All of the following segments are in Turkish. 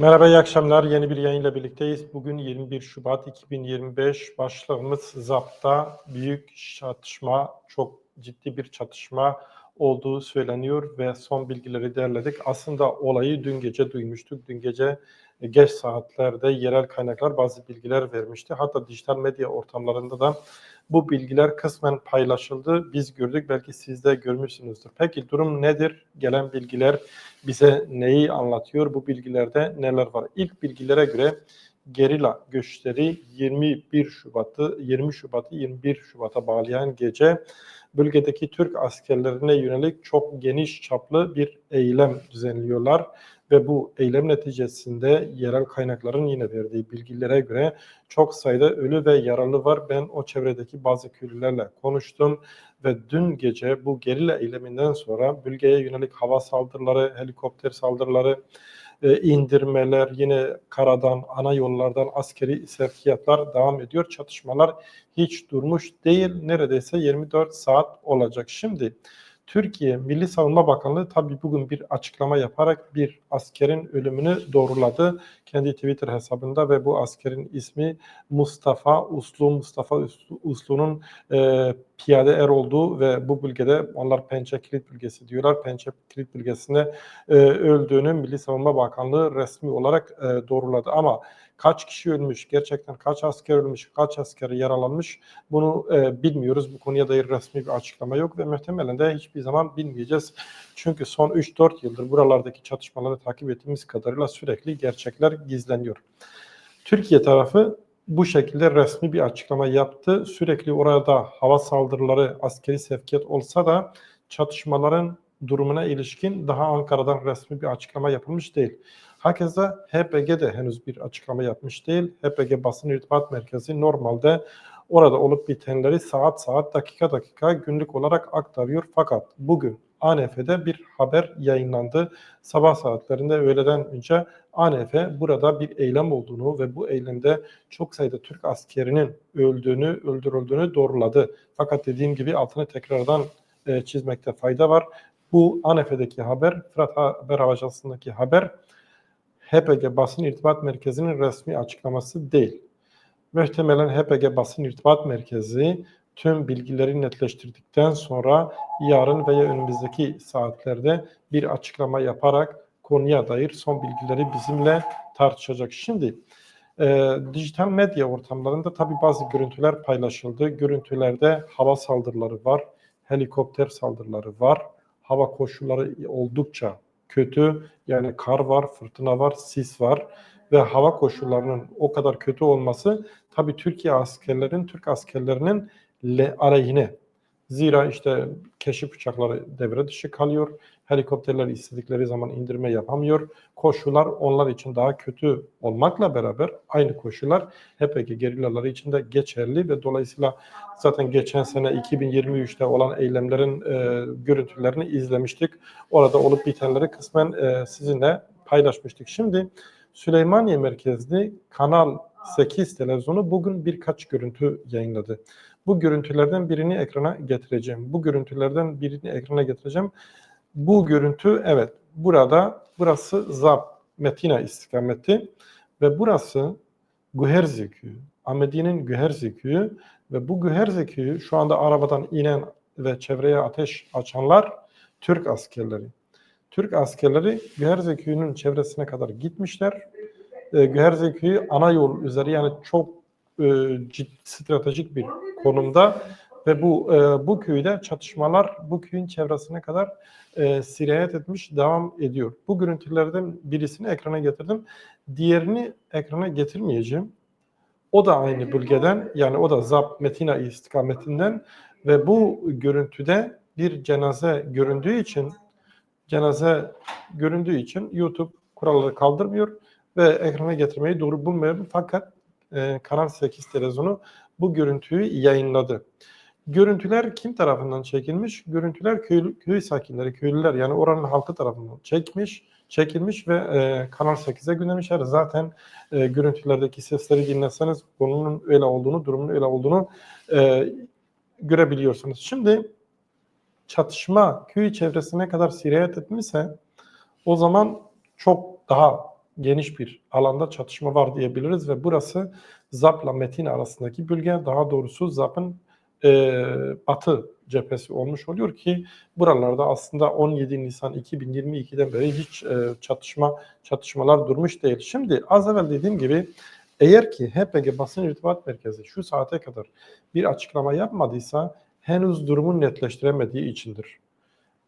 Merhaba, iyi akşamlar. Yeni bir yayınla birlikteyiz. Bugün 21 Şubat 2025. Başlığımız ZAP'ta büyük çatışma, çok ciddi bir çatışma olduğu söyleniyor ve son bilgileri derledik. Aslında olayı dün gece duymuştuk. Dün gece geç saatlerde yerel kaynaklar bazı bilgiler vermişti. Hatta dijital medya ortamlarında da bu bilgiler kısmen paylaşıldı. Biz gördük, belki siz de görmüşsünüzdür. Peki durum nedir? Gelen bilgiler bize neyi anlatıyor? Bu bilgilerde neler var? İlk bilgilere göre gerilla göçleri 21 Şubat'ı 20 Şubat'ı 21 Şubat'a bağlayan gece bölgedeki Türk askerlerine yönelik çok geniş çaplı bir eylem düzenliyorlar ve bu eylem neticesinde yerel kaynakların yine verdiği bilgilere göre çok sayıda ölü ve yaralı var. Ben o çevredeki bazı köylülerle konuştum ve dün gece bu gerilla eyleminden sonra bölgeye yönelik hava saldırıları, helikopter saldırıları, e, indirmeler, yine karadan, ana yollardan askeri sevkiyatlar devam ediyor. Çatışmalar hiç durmuş değil. Neredeyse 24 saat olacak. Şimdi Türkiye Milli Savunma Bakanlığı tabii bugün bir açıklama yaparak bir askerin ölümünü doğruladı kendi Twitter hesabında ve bu askerin ismi Mustafa Uslu. Mustafa Uslu'nun e, piyade er olduğu ve bu bölgede onlar Pençe Kilit bölgesi diyorlar. Pençe Kilit bölgesinde e, öldüğünü Milli Savunma Bakanlığı resmi olarak e, doğruladı. Ama kaç kişi ölmüş, gerçekten kaç asker ölmüş, kaç asker yaralanmış bunu e, bilmiyoruz. Bu konuya dair resmi bir açıklama yok ve muhtemelen de hiçbir zaman bilmeyeceğiz. Çünkü son 3-4 yıldır buralardaki çatışmaları takip ettiğimiz kadarıyla sürekli gerçekler gizleniyor. Türkiye tarafı bu şekilde resmi bir açıklama yaptı. Sürekli orada hava saldırıları, askeri sevkiyat olsa da çatışmaların durumuna ilişkin daha Ankara'dan resmi bir açıklama yapılmış değil. Hakeza HPG de henüz bir açıklama yapmış değil. HPG basın irtibat merkezi normalde orada olup bitenleri saat saat, dakika dakika günlük olarak aktarıyor. Fakat bugün ANF'de bir haber yayınlandı. Sabah saatlerinde öğleden önce ANF burada bir eylem olduğunu ve bu eylemde çok sayıda Türk askerinin öldüğünü, öldürüldüğünü doğruladı. Fakat dediğim gibi altını tekrardan e, çizmekte fayda var. Bu ANF'deki haber, Fırat Haber Ajansı'ndaki haber HPG Basın İrtibat Merkezi'nin resmi açıklaması değil. Muhtemelen HPG Basın İrtibat Merkezi tüm bilgileri netleştirdikten sonra yarın veya önümüzdeki saatlerde bir açıklama yaparak konuya dair son bilgileri bizimle tartışacak. Şimdi e, dijital medya ortamlarında tabi bazı görüntüler paylaşıldı. Görüntülerde hava saldırıları var, helikopter saldırıları var. Hava koşulları oldukça kötü. Yani kar var, fırtına var, sis var ve hava koşullarının o kadar kötü olması tabii Türkiye askerlerin, Türk askerlerinin le aleyhine. Zira işte keşif uçakları devre dışı kalıyor. Helikopterler istedikleri zaman indirme yapamıyor. Koşullar onlar için daha kötü olmakla beraber aynı koşullar HPG gerillaları için de geçerli ve dolayısıyla zaten geçen sene 2023'te olan eylemlerin e, görüntülerini izlemiştik. Orada olup bitenleri kısmen e, sizinle paylaşmıştık. Şimdi Süleymaniye merkezli Kanal 8 televizyonu bugün birkaç görüntü yayınladı. Bu görüntülerden birini ekrana getireceğim. Bu görüntülerden birini ekrana getireceğim. Bu görüntü evet burada burası Zap Metina istikameti ve burası Güherzi köyü. Ahmedi'nin Güherzi köyü ve bu Güherzi köyü şu anda arabadan inen ve çevreye ateş açanlar Türk askerleri. Türk askerleri Güherzi köyünün çevresine kadar gitmişler. E, Güherzi köyü ana yol üzeri yani çok ciddi stratejik bir konumda ve bu e, bu köyde çatışmalar bu köyün çevresine kadar e, sirayet etmiş, devam ediyor. Bu görüntülerden birisini ekrana getirdim. Diğerini ekrana getirmeyeceğim. O da aynı bölgeden yani o da Zap Metina istikametinden ve bu görüntüde bir cenaze göründüğü için cenaze göründüğü için YouTube kuralları kaldırmıyor ve ekrana getirmeyi doğru bulmuyorum. Fakat e, Kanal 8 televizyonu bu görüntüyü yayınladı. Görüntüler kim tarafından çekilmiş? Görüntüler köy, köy sakinleri, köylüler yani oranın halkı tarafından çekmiş, çekilmiş ve e, Kanal 8'e göndermişler. Zaten e, görüntülerdeki sesleri dinleseniz bunun öyle olduğunu, durumun öyle olduğunu e, görebiliyorsunuz. Şimdi çatışma köy çevresine kadar sirayet etmişse o zaman çok daha geniş bir alanda çatışma var diyebiliriz ve burası ZAP'la Metin arasındaki bölge daha doğrusu ZAP'ın e, batı cephesi olmuş oluyor ki buralarda aslında 17 Nisan 2022'den beri hiç e, çatışma çatışmalar durmuş değil. Şimdi az evvel dediğim gibi eğer ki HPG Basın İrtibat Merkezi şu saate kadar bir açıklama yapmadıysa henüz durumun netleştiremediği içindir.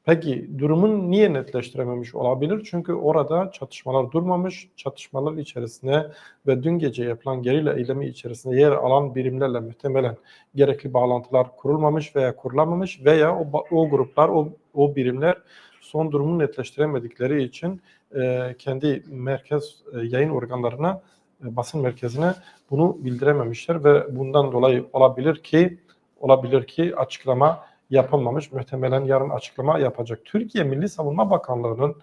Peki durumun niye netleştirememiş olabilir? Çünkü orada çatışmalar durmamış, çatışmalar içerisinde ve dün gece yapılan gerilla eylemi içerisinde yer alan birimlerle muhtemelen gerekli bağlantılar kurulmamış veya kurulamamış veya o, o gruplar, o, o birimler son durumu netleştiremedikleri için e, kendi merkez e, yayın organlarına, e, basın merkezine bunu bildirememişler ve bundan dolayı olabilir ki olabilir ki açıklama yapılmamış. Muhtemelen yarın açıklama yapacak. Türkiye Milli Savunma Bakanlığı'nın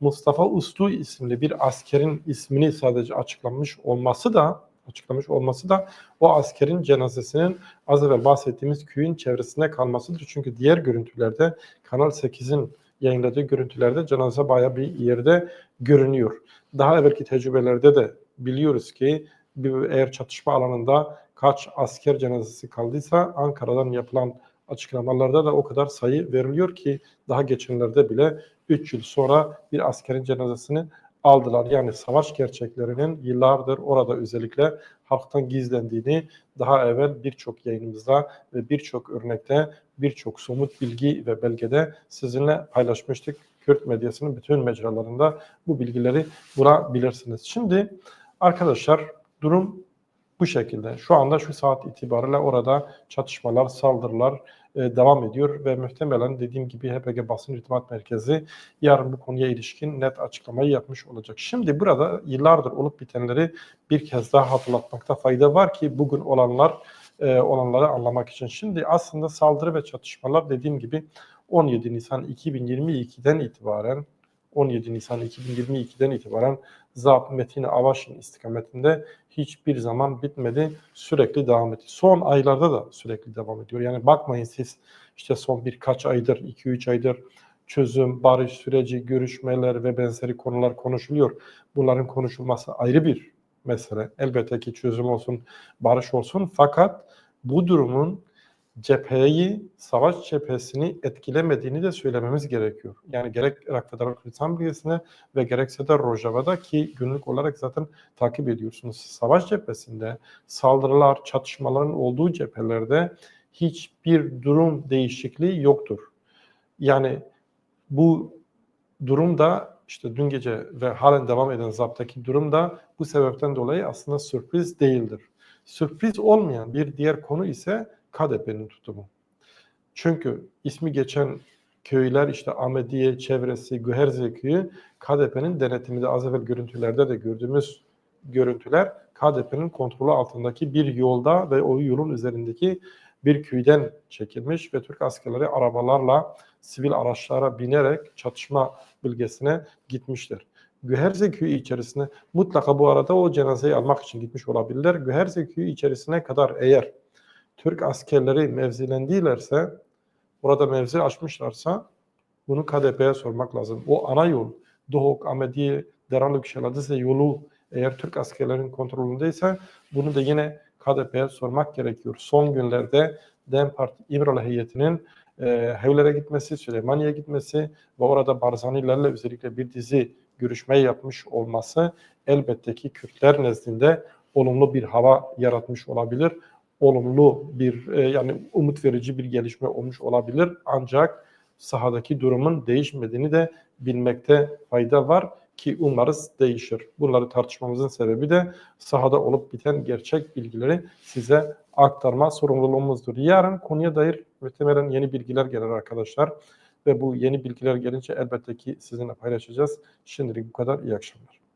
Mustafa Uslu isimli bir askerin ismini sadece açıklamış olması da açıklamış olması da o askerin cenazesinin az evvel bahsettiğimiz köyün çevresinde kalmasıdır. Çünkü diğer görüntülerde Kanal 8'in yayınladığı görüntülerde cenaze bayağı bir yerde görünüyor. Daha evvelki tecrübelerde de biliyoruz ki eğer çatışma alanında kaç asker cenazesi kaldıysa Ankara'dan yapılan açıklamalarda da o kadar sayı veriliyor ki daha geçenlerde bile 3 yıl sonra bir askerin cenazesini aldılar. Yani savaş gerçeklerinin yıllardır orada özellikle halktan gizlendiğini daha evvel birçok yayınımızda ve birçok örnekte birçok somut bilgi ve belgede sizinle paylaşmıştık. Kürt medyasının bütün mecralarında bu bilgileri bulabilirsiniz. Şimdi arkadaşlar durum bu şekilde. Şu anda şu saat itibariyle orada çatışmalar, saldırılar e, devam ediyor ve muhtemelen dediğim gibi HPG Basın İrtibat Merkezi yarın bu konuya ilişkin net açıklamayı yapmış olacak. Şimdi burada yıllardır olup bitenleri bir kez daha hatırlatmakta fayda var ki bugün olanlar e, olanları anlamak için. Şimdi aslında saldırı ve çatışmalar dediğim gibi 17 Nisan 2022'den itibaren 17 Nisan 2022'den itibaren ZAP Metin Avaş'ın istikametinde hiçbir zaman bitmedi. Sürekli devam etti. Son aylarda da sürekli devam ediyor. Yani bakmayın siz işte son birkaç aydır, 2-3 aydır çözüm, barış süreci, görüşmeler ve benzeri konular konuşuluyor. Bunların konuşulması ayrı bir mesele. Elbette ki çözüm olsun, barış olsun. Fakat bu durumun cepheyi, savaş cephesini etkilemediğini de söylememiz gerekiyor. Yani gerek Irak Federal Kürdistan Bölgesi'ne ve gerekse de Rojava'da ki günlük olarak zaten takip ediyorsunuz. Savaş cephesinde saldırılar, çatışmaların olduğu cephelerde hiçbir durum değişikliği yoktur. Yani bu durumda işte dün gece ve halen devam eden zaptaki durumda bu sebepten dolayı aslında sürpriz değildir. Sürpriz olmayan bir diğer konu ise KDP'nin tutumu. Çünkü ismi geçen köyler işte Ahmediye çevresi, Güherze köyü KDP'nin denetiminde az evvel görüntülerde de gördüğümüz görüntüler KDP'nin kontrolü altındaki bir yolda ve o yolun üzerindeki bir köyden çekilmiş ve Türk askerleri arabalarla sivil araçlara binerek çatışma bölgesine gitmişler. Güherze köyü içerisine mutlaka bu arada o cenazeyi almak için gitmiş olabilirler. Güherze köyü içerisine kadar eğer Türk askerleri mevzilendilerse, orada mevzi açmışlarsa bunu KDP'ye sormak lazım. O ana yol, Doğuk, Ahmediye, Deranlık, Şeladise yolu eğer Türk askerlerin kontrolündeyse bunu da yine KDP'ye sormak gerekiyor. Son günlerde DEM Parti İmralı heyetinin e, Hevler'e gitmesi, Süleymaniye gitmesi ve orada Barzanilerle özellikle bir dizi görüşme yapmış olması elbette ki Kürtler nezdinde olumlu bir hava yaratmış olabilir olumlu bir e, yani umut verici bir gelişme olmuş olabilir. Ancak sahadaki durumun değişmediğini de bilmekte fayda var ki umarız değişir. Bunları tartışmamızın sebebi de sahada olup biten gerçek bilgileri size aktarma sorumluluğumuzdur. Yarın konuya dair muhtemelen yeni bilgiler gelir arkadaşlar. Ve bu yeni bilgiler gelince elbette ki sizinle paylaşacağız. Şimdilik bu kadar. İyi akşamlar.